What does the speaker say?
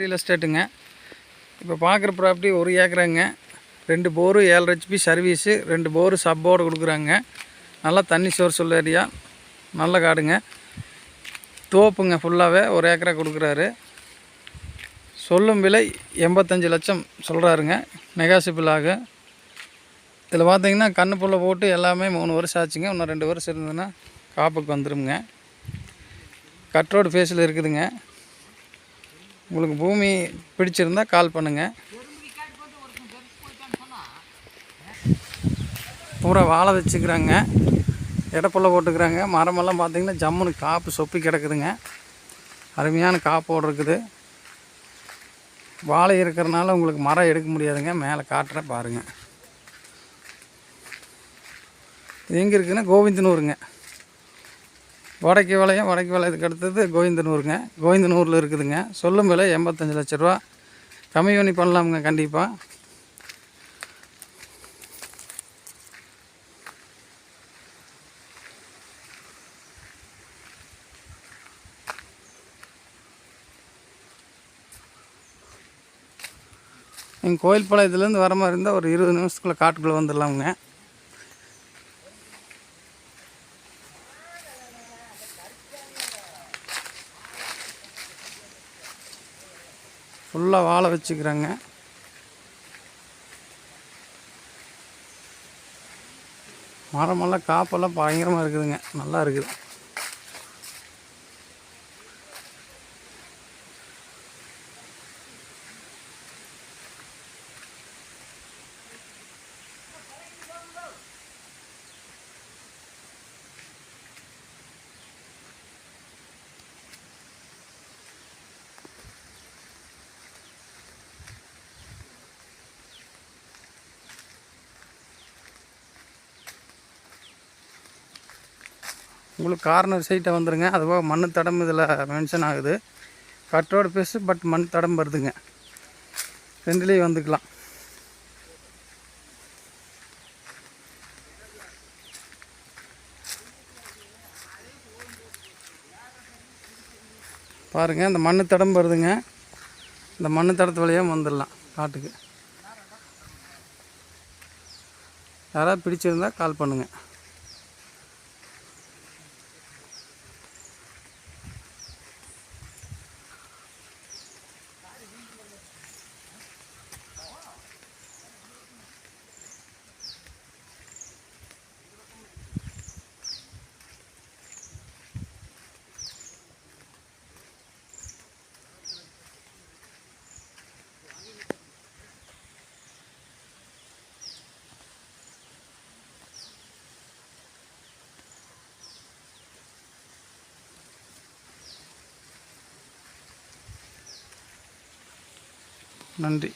Real எஸ்டேட்டுங்க இப்போ பார்க்குற property ஒரு ஏக்கராங்க. ரெண்டு போரு ஏழரை ஹெச்பி சர்வீஸு ரெண்டு போரு சப்போர்டு கொடுக்குறாங்க. நல்லா தண்ணி சோர்ஸ் உள்ள ஏரியா. நல்ல காடுங்க. தோப்புங்க ஃபுல்லாகவே ஒரு ஏக்கரா கொடுக்குறாரு. சொல்லும் விலை எண்பத்தஞ்சு லட்சம் சொல்கிறாருங்க நெகாசிபிள் ஆகும் இதில் பார்த்தீங்கன்னா கண்ணு புல்ல போட்டு எல்லாமே மூணு வருஷம் ஆச்சுங்க. இன்னும் ரெண்டு வருஷம் இருந்ததுன்னா காப்புக்கு வந்துருங்க கட் ரோடு ஃபேஸில் இருக்குதுங்க. உங்களுக்கு பூமி பிடிச்சிருந்தால் கால் பண்ணுங்கள் பூரா வாழை வச்சுக்கிறாங்க. இடப்புள்ள போட்டுக்கிறாங்க. மரமெல்லாம் பார்த்திங்கன்னா ஜம்முன்னு காப்பு சொப்பி கிடக்குதுங்க. அருமையான காப்போடு இருக்குது. வாழை இருக்கிறனால உங்களுக்கு மரம் எடுக்க முடியாதுங்க. மேலே காட்டுற பாருங்கள் இது எங்கே இருக்குதுன்னா கோவிந்தனூருங்க. வடக்கு வளையம் வடக்கு வளையத்துக்கு அடுத்தது கோவிந்தனூருங்க. கோவிந்தனூரில் இருக்குதுங்க. சொல்லும் விலை எண்பத்தஞ்சு லட்ச ரூபா. கம்மி பண்ணி பண்ணலாமுங்க கண்டிப்பாக நீங்கள் கோயில் பாளையத்துலேருந்து வர மாதிரி இருந்தால் ஒரு இருபது நிமிஷத்துக்குள்ளே காட்டுக்குள்ளே வந்துடலாமுங்க. ஃபுல்லாக வாழை வச்சுக்கிறேங்க. மரமெல்லாம் காப்பெல்லாம் பயங்கரமாக இருக்குதுங்க. நல்லா இருக்குது. உங்களுக்கு கார்னர் சைட்டை வந்துடுங்க அதுபோக மண் தடம் இதில் மென்ஷன் ஆகுது. கட்டோட பேசு பட் மண் தடம் வருதுங்க. ரெண்டுலேயும் வந்துக்கலாம். பாருங்கள் இந்த மண் தடம் வருதுங்க. இந்த மண் தடத்து வழியாக வந்துடலாம் காட்டுக்கு. யாராவது பிடிச்சிருந்தா கால் பண்ணுங்கள் நன்றி.